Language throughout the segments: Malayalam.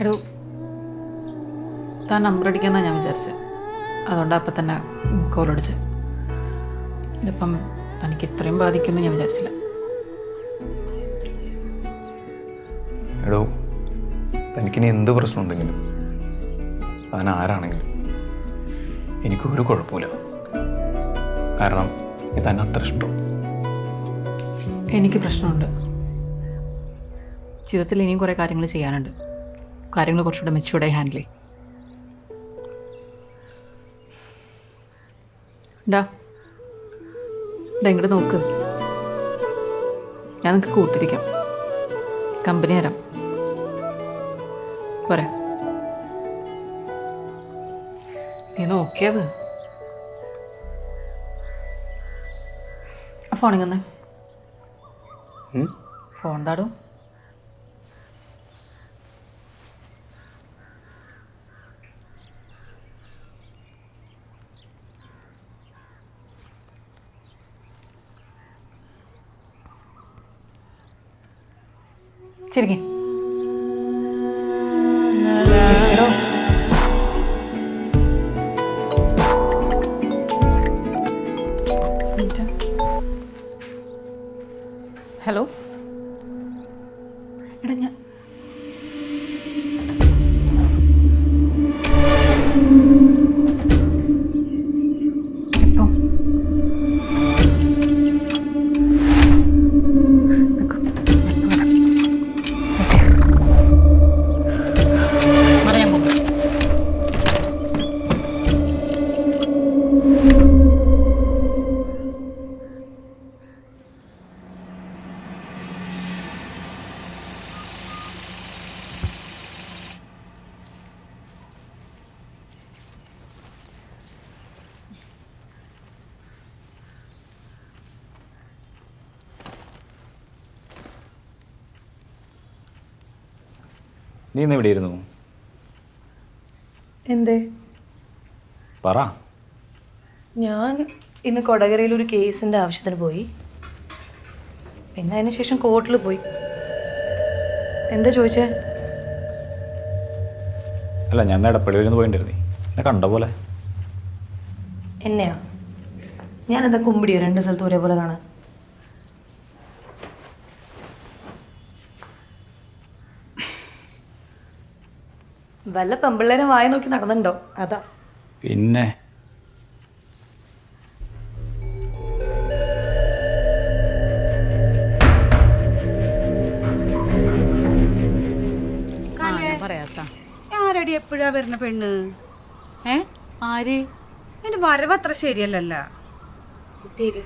എടോ താൻ നമ്പർ അടിക്കാന്നാ ഞാൻ വിചാരിച്ചത് അതുകൊണ്ട് അപ്പം തന്നെ കോൾ അടിച്ചത് ഇതിപ്പം തനിക്ക് ഇത്രയും ബാധിക്കുമെന്ന് ഞാൻ വിചാരിച്ചില്ല. എടോ തനിക്കിനി എന്ത് പ്രശ്നമുണ്ടെങ്കിലും താൻ ആരാണെങ്കിലും എനിക്കൊരു കുഴപ്പമില്ല. കാരണം ഇത് തന്നെ അത്ര ഇഷ്ടം. എനിക്ക് പ്രശ്നമുണ്ട്. ജീവിതത്തിൽ ഇനിയും കുറേ കാര്യങ്ങൾ ചെയ്യാനുണ്ട്. കാര്യങ്ങൾ കുറച്ചുകൂടെ മെച്ചൂർഡായി ഹാൻഡിൽ ചെയ്യും. ഡാ. ഇങ്ങോട്ട് നോക്ക്. ഞാൻ നിങ്ങൾക്ക് കൂട്ടിരിക്കാം. കമ്പനി തരാം. പോരാ. നീ നോക്കിയത് ഫോണിൽ തന്നെ. ഫോൺ താടും ചിരിക്കും നീ ഇന്ന് ഇവിടെ ഇരുന്നു എന്തേ? പറ. ഞാൻ ഇന്ന് കൊടകരയിൽ ഒരു കേസിന്റെ ആവശ്യത്തിന് പോയി. പിന്നെ അതിന് ശേഷം കോർട്ടിൽ പോയി. എന്താ ചോദിച്ചേ? അല്ല ഞാൻ എടപ്പള്ളിയിൽ നിന്ന് പോയിട്ടുണ്ടായിരുന്നു എന്നെ കണ്ട പോലെ. എന്നെയാ? ഞാനെന്താ കുമ്പിടിയോ? രണ്ട് സ്ഥലത്ത് ഒരേപോലെ കാണാൻ. വല്ല പെമ്പിള്ളേരെ വായ നോക്കി നടന്നുണ്ടോ? അതാ. പിന്നെ? ആരടി എപ്പോഴാ വരുന്ന പെണ്ണ്? ഏ? ആര്? എന്റെ വരവ് അത്ര ശരിയല്ലല്ല. തീരെ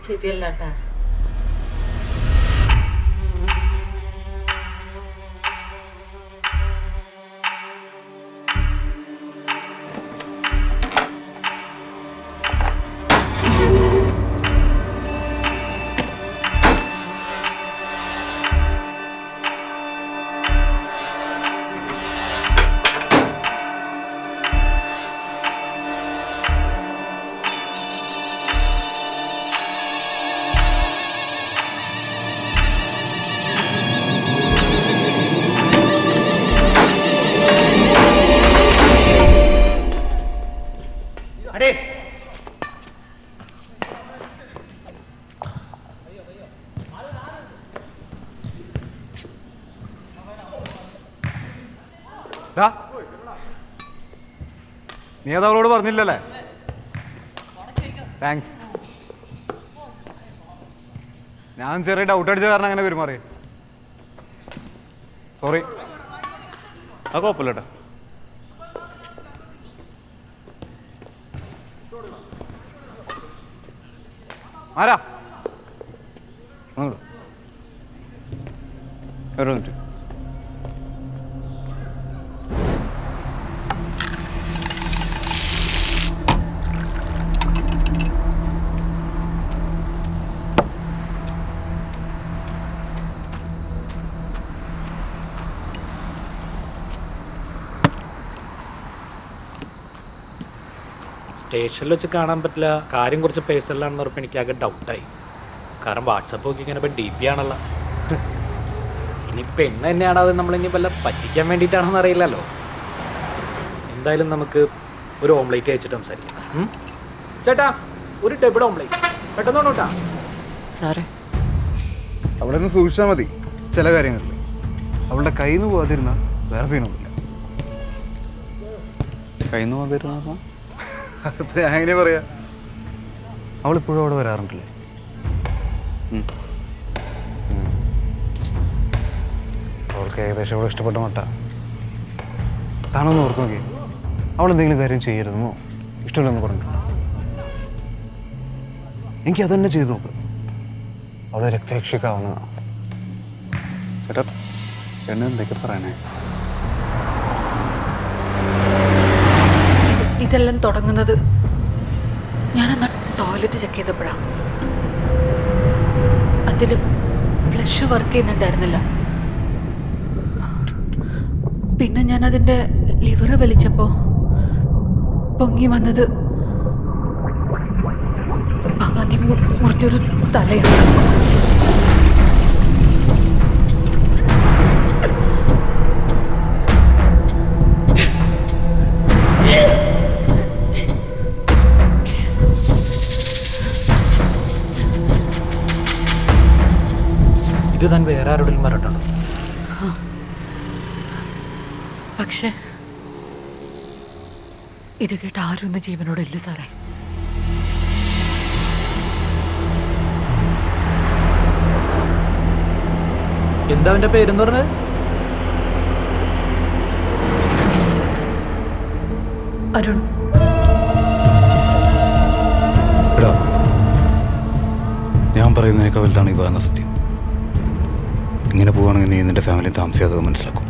നീ അത് അവളോട് പറഞ്ഞില്ലല്ലേ? താങ്ക്സ് ഞാൻ ചെറിയ ഡൗട്ട് അടിച്ച കാരണം അങ്ങനെ പെരുമാറി. സോറി ആ കുഴപ്പമില്ല കേട്ടോ ആരാ? ഒരു മിനിറ്റ് സ്റ്റേഷനിൽ വെച്ച് കാണാൻ പറ്റില്ല. കാര്യം കുറച്ച് പേഴ്സണലാണെന്ന് പറഞ്ഞപ്പോൾ എനിക്ക് ആകെ ഡൗട്ടായി കാരണം വാട്സപ്പ് നോക്കി ഇങ്ങനെ ഇപ്പം ഡി പി ആണല്ലോ. ഇനിയിപ്പോൾ എന്ന് തന്നെയാണോ അത് നമ്മളിനി വല്ല പറ്റിക്കാൻ വേണ്ടിയിട്ടാണെന്ന് അറിയില്ലല്ലോ. എന്തായാലും നമുക്ക് ഒരു ഓംലേറ്റ് അയച്ചിട്ട് സംസാരിക്കാം. ചേട്ടാ ഒരു ഡബിൾ ഓംലേറ്റ് പെട്ടെന്ന് കേട്ടാ സാറേ. അവിടെ നിന്ന് സൂക്ഷിച്ചാൽ മതി. ചില കാര്യങ്ങളിൽ. അവളുടെ കയ്യിൽ നിന്ന് പോകാതിരുന്ന വേറെ സീനൊന്നുമില്ല കയ്യിൽ നിന്ന് പോകാതിരുന്ന അതിപ്പോ ഞാൻ എങ്ങനെ പറയാ? അവളിപ്പോഴും അവിടെ വരാറുണ്ടല്ലേ. അവൾക്ക് ഏകദേശം അവളെ ഇഷ്ടപ്പെട്ട മട്ട. താനൊന്ന് ഓർത്ത് നോക്കി. അവൾ എന്തെങ്കിലും കാര്യം ചെയ്യരുതെന്നോ? ഇഷ്ടമില്ലെന്ന് പറഞ്ഞിട്ടുണ്ടോ. എനിക്ക് അതന്നെ ചെയ്തു നോക്ക്. അവളെ രക്തരക്ഷിക്കാവുന്നതാണ് ചേട്ടാ ചേട്ടൻ എന്തൊക്കെ പറയണേ? ഇതെല്ലാം തുടങ്ങുന്നത്? ഞാനന്ന് ടോയ്ലറ്റ് ചെക്ക് ചെയ്തപ്പോഴാണ് അതിൽ ഫ്ലഷ് വർക്ക് ചെയ്യുന്നുണ്ടായിരുന്നില്ല. പിന്നെ ഞാൻ അതിന്റെ ലിവർ വലിച്ചപ്പോൾ പൊങ്ങി വന്നത് ആദ്യം മുറിഞ്ഞൊരു തലയാണ്. ഇത് കേട്ട് ആരും ഇന്ന് ജീവനോടില്ല സാറേ. എന്താ അവന്റെ പേരെന്ന് പറഞ്ഞത്? അരുൺ. എടാ ഞാൻ പറയുന്നതിനേക്കാൾ വലുതാണ് ഇവ എന്ന സത്യം. ഇങ്ങനെ പോവുകയാണെങ്കിൽ നീ നിന്റെ ഫാമിലി താമസിയാതെ മനസ്സിലാക്കും.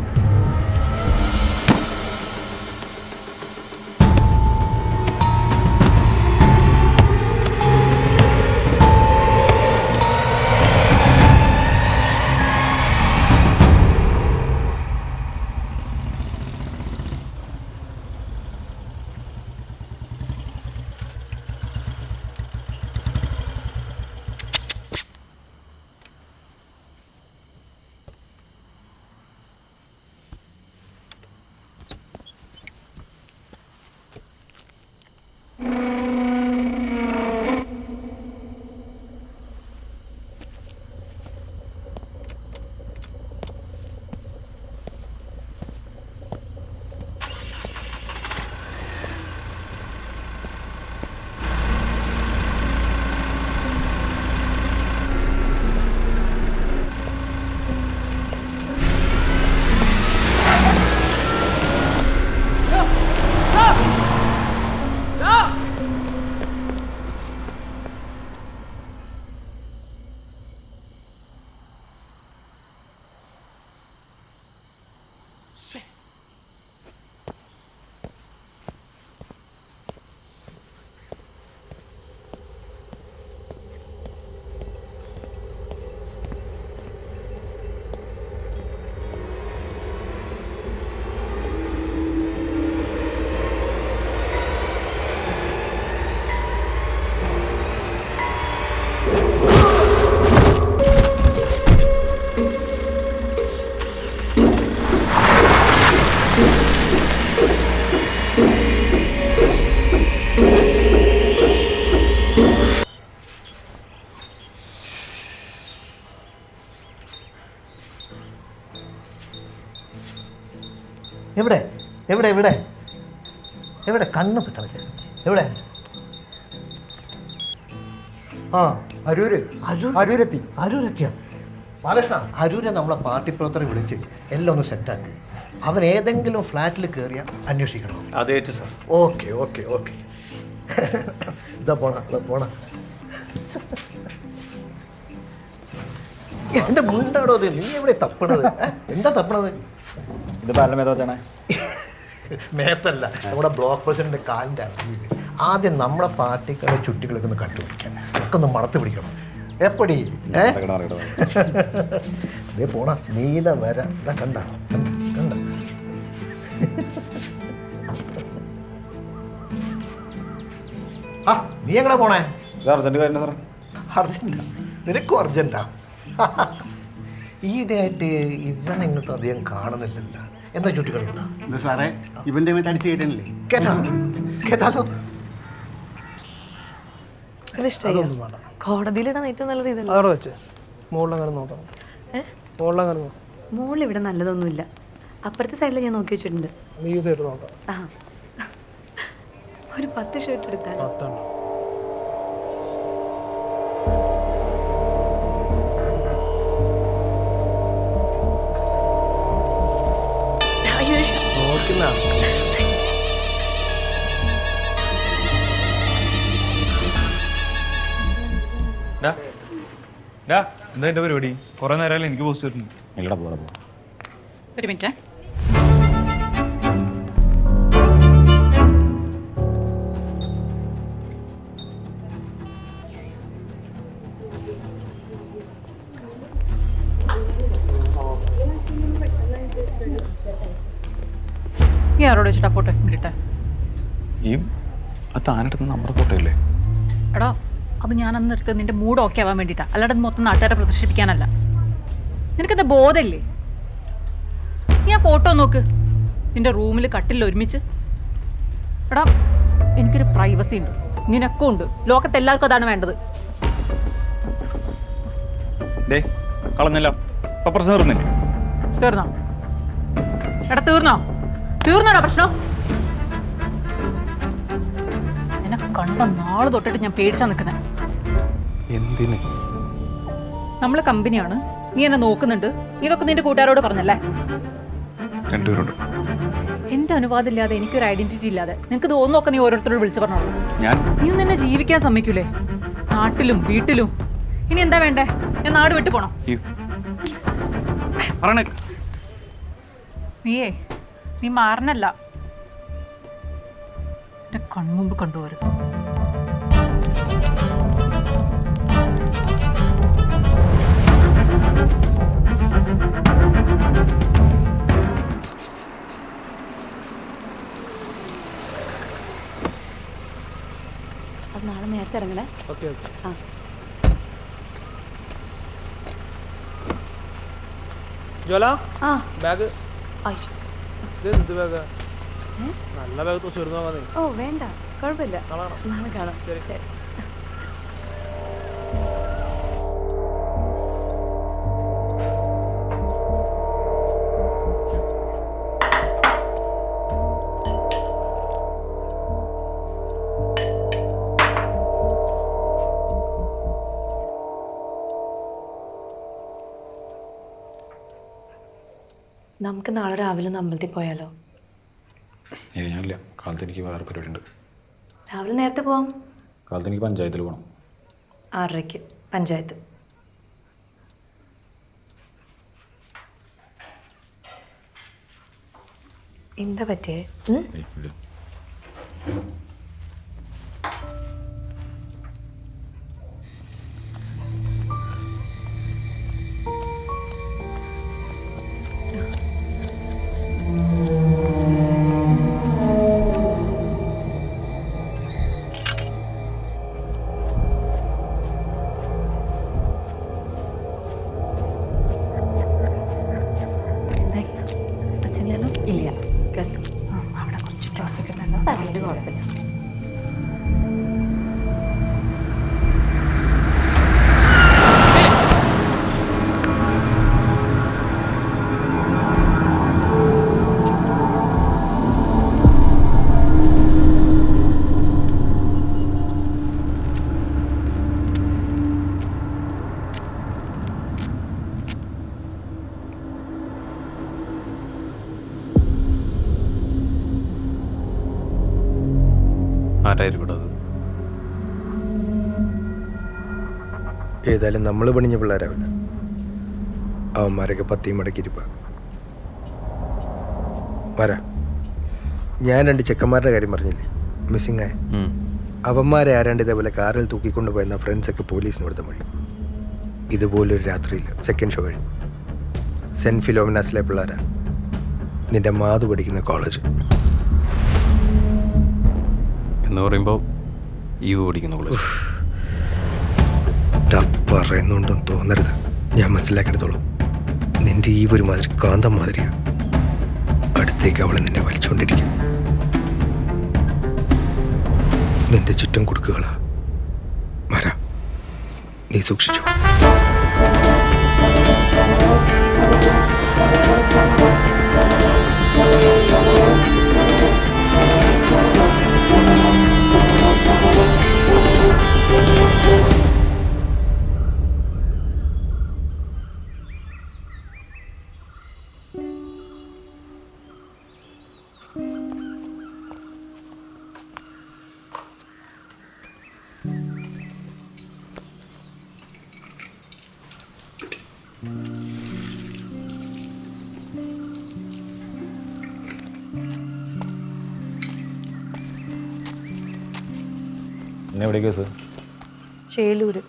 എവിടെ? എവിടെ എവിടെ? എവിടെ? കണ്ണ് പെട്ടെന്ന് എവിടെ? ആ അരൂര്. അരൂരെത്തി. അരൂരെത്തിയാ? ബാലകൃഷ്ണ അരൂരെ നമ്മളെ പാർട്ടി പ്രവർത്തകരെ വിളിച്ച് എല്ലാം ഒന്ന് സെറ്റാക്കി അവൻ ഏതെങ്കിലും ഫ്ലാറ്റിൽ കയറിയാൽ അന്വേഷിക്കണം. അതേറ്റു സർ. Okay okay okay. ഇതാ പോണ ഇതാ പോണ. എന്റെ മുണ്ടാടോ നീ എവിടെ തപ്പണത്? എന്താ തപ്പണത്? ഇത് പാരലമേതാ വെച്ചാണേ? മേത്തല്ല നമ്മുടെ ബ്ലോക്ക് പ്രസിഡന്റ് കാലിന്റെ അടിയിൽ. ആദ്യം നമ്മുടെ പാർട്ടിക്കുള്ള ചുറ്റികളൊക്കെ ഒന്ന് കണ്ടുപിടിക്കാൻ ഒക്കെ ഒന്ന് മണത്ത് പിടിക്കണം. എപ്പടി? ഏ? പോണ നീല വര. ഇതാ കണ്ട കണ്ട ആ നീ എങ്ങനെ പോണേ? അർജന്റ് കാര്യം സാറേ. അർജന്റാ നിനക്കും അർജന്റാ. ഈയിടെയായിട്ട് ആയിട്ട് ഇവനെങ്ങോട്ടും അധികം കാണുന്നില്ലല്ലോ. എന്താ ഇത് സാറേ ഇവന്റെ മേത്ത് അടിച്ചു കയറ്റല്ലേ കേട്ടോ. കേട്ടാലോ? ഇഷ്ടമായി കോടതിയിലിടാൻ ഏറ്റവും നല്ലത് ഇതല്ല? അതവിടെ വെച്ച്. മുകളിലങ്ങനെ നോക്കണം. മുകളിലങ്ങനെ നോക്കാം. മോളിൽ ഇവിടെ നല്ലതൊന്നുമില്ല. അപ്പുറത്തെ സൈഡിൽ ഞാൻ നോക്കി വെച്ചിട്ടുണ്ട്. നീ നോക്കാം. ആ ഒരു പത്ത് ഷർട്ട് എടുത്താൽ പത്തെണ്ണം. എന്താ എന്റെ പരിപാടി? കുറെ നേരമല്ലേ എനിക്ക് പോസ്റ്റ് വരുന്നു ഇല്ലടാ പോടാ പോ ഒരു മിനിറ്റ്. ഈ ആരോട് വെച്ചിട്ടാ ഫോട്ടോ ഈ ആ താനെടുത്ത നമ്മുടെ ഫോട്ടോ ഇല്ലേ? എടാ അത് ഞാൻ അന്ന് എടുത്തത് നിന്റെ മൂഡ് ഓക്കെ ആവാൻ വേണ്ടിയിട്ടാണ് അല്ലാതെ മൊത്തം നാട്ടുകാരെ പ്രദർശിപ്പിക്കാനല്ല. നിനക്കെന്താ ബോധമില്ലേ? നീ ആ ഫോട്ടോ നോക്ക്. നിന്റെ റൂമിൽ കട്ടിൽ ഒരുമിച്ച്. എടാ എനിക്കൊരു പ്രൈവസി ഉണ്ട്. നിനക്കും ഉണ്ട്. ലോകത്ത് എല്ലാവർക്കും അതാണ് വേണ്ടത്. ഡേ കളഞ്ഞല്ല. ഇപ്പൊ പ്രശ്നം തീർന്നില്ലേ തീർന്നോ? എടാ തീർന്നോ? തീർന്നോടാ പ്രശ്നം. നിന്നെ കണ്ട നാളെ തൊട്ടിട്ട് ഞാൻ പേടിച്ചാ നിൽക്കുന്നത് എന്തിന്? നമ്മൾ കമ്പനിയാണ്. നീ എന്നെ നോക്കുന്നുണ്ട്. നീ ഇതൊക്കെ നിന്റെ കൂട്ടുകാരോട് പറഞ്ഞല്ലേ? രണ്ടുപേരോട് എന്റെ അനുവാദം ഇല്ലാതെ എനിക്കൊരു ഐഡന്റിറ്റി ഇല്ലാതെ. നിനക്ക് തോന്നുന്നൊക്കെ നീ ഓരോരുത്തരോട് വിളിച്ചു പറഞ്ഞോളൂ. ഞാൻ? നീ ഒന്നെ എന്നെ ജീവിക്കാൻ സമ്മതിക്കൂലേ? നാട്ടിലും വീട്ടിലും. ഇനി എന്താ വേണ്ടേ? ഞാൻ നാട് വിട്ടു പോണം. നീയേ നീ മാറണല്ല. എന്റെ കൺമുമ്പ് കണ്ടുപോരുത് അത് നാളെ നേരത്തെ ഇറങ്ങണേ. Okay okay. ആ. ജ്വല? ആ. ബാഗ്? ഇത് ബാഗ്? നല്ല ബാഗ് തൂച്ച് ഓ വേണ്ട. കുഴപ്പമില്ല. നാളെ കാണാം. നാളെ കാണാം. ശരി. നമുക്ക് നാളെ രാവിലെ ഒന്ന് അമ്പലത്തിൽ പോയാലോ? ഏ ഞാനില്ല കാലത്ത് എനിക്ക് വേറെ പരിപാടി ഉണ്ട് രാവിലെ നേരത്തെ പോവാം. കാലത്ത് എനിക്ക് പഞ്ചായത്തിൽ പോകണം ആറരയ്ക്ക് പഞ്ചായത്ത്. എന്താ പറ്റിയേ? ഇവിടെ അത് ഏതായാലും നമ്മൾ പണിഞ്ഞ പിള്ളേരാവില്ല. അവന്മാരൊക്കെ പത്തിയും മടക്കിയിരിപ്പ. വരാ. ഞാൻ രണ്ട് ചെക്കന്മാരുടെ കാര്യം പറഞ്ഞില്ലേ? മിസ്സിങ് ആയ. അവന്മാരെ ആരാണ്ട് ഇതേപോലെ കാറിൽ തൂക്കിക്കൊണ്ട് പോയെന്ന ഫ്രണ്ട്സൊക്കെ പോലീസിന് കൊടുത്ത വഴി. ഇതുപോലൊരു രാത്രിയിൽ സെക്കൻഡ് ഷോ വഴി സെന്റ് ഫിലോമിനാസിലെ പിള്ളേരാ. നിന്റെ മാതു പഠിക്കുന്ന കോളേജ് എന്ന് പറയുമ്പോൾ ഈ ഓടിക്കുന്ന കോളേജ് ടാ, പറയുന്നുണ്ടെന്ന് തോന്നരുത്. ഞാൻ മനസ്സിലാക്കിയെടുത്തോളൂ. നിന്റെ ഈ ഒരു മാതിരി കാന്തം മാതിരിയാണ് അടുത്തേക്ക് അവൾ നിന്നെ വലിച്ചുകൊണ്ടിരിക്കും നിന്റെ ചുറ്റും കൊടുക്കുകളാ. വരാ. നീ സൂക്ഷിച്ചു. എവിടെ കേസ്? ചേലൂര്.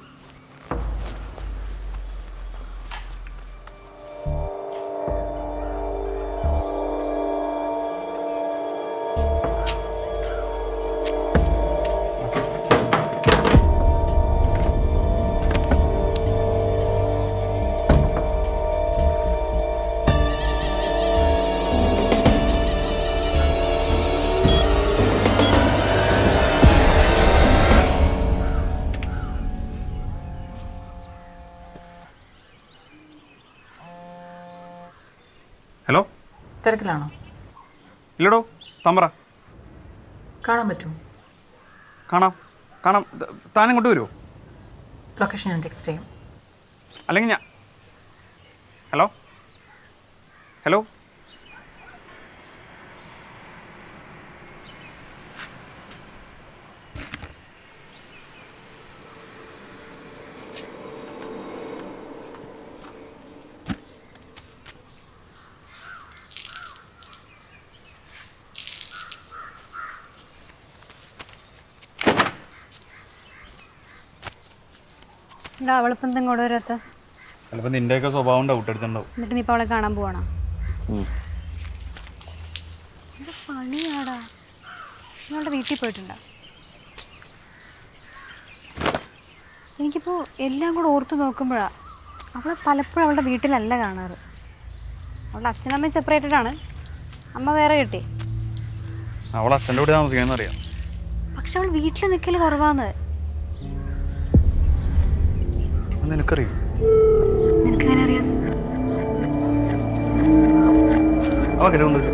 തിരക്കിലാണോ? ഇല്ലടോ തമ്പറ കാണാൻ പറ്റുമോ? കാണാം കാണാം. താൻ ഇങ്ങോട്ട് വരുമോ ലൊക്കേഷൻ ഞാൻ ടെക്സ്റ്റ് ചെയ്യാം. അല്ലെങ്കിൽ ഞാൻ ഹലോ ഹലോ എന്താ അവളിപ്പം എന്താ ഇങ്ങോട്ട് വരാത്ത? ചിലപ്പോൾ നിന്റെയൊക്കെ സ്വഭാവം ഡൗട്ട് അടിച്ചിട്ടുണ്ടാവും. എന്നിട്ട് നീ ഇപ്പൊ അവളെ കാണാൻ പോവാണോ? ഇത് പണിയാടാ? നിങ്ങളുടെ വീട്ടിൽ പോയിട്ടുണ്ടോ? എനിക്കിപ്പോൾ എല്ലാം കൂടെ ഓർത്തു നോക്കുമ്പോഴാ അവളെ പലപ്പോഴും അവളുടെ വീട്ടിലല്ല കാണാറ്. അവളുടെ അച്ഛനമ്മ സെപ്പറേറ്റഡ് ആണ്. അമ്മ വേറെ കിട്ടി. അവൾ അച്ഛന്റെ കൂടെ താമസിക്കണമെന്ന് അറിയാം. പക്ഷെ അവൾ വീട്ടിൽ നിൽക്കൽ കുറവാന്ന്. നിനക്കറിയോ നിനക്കെങ്ങനെ അറിയാം? അവ ഗ്രൗണ്ട് വെച്ച്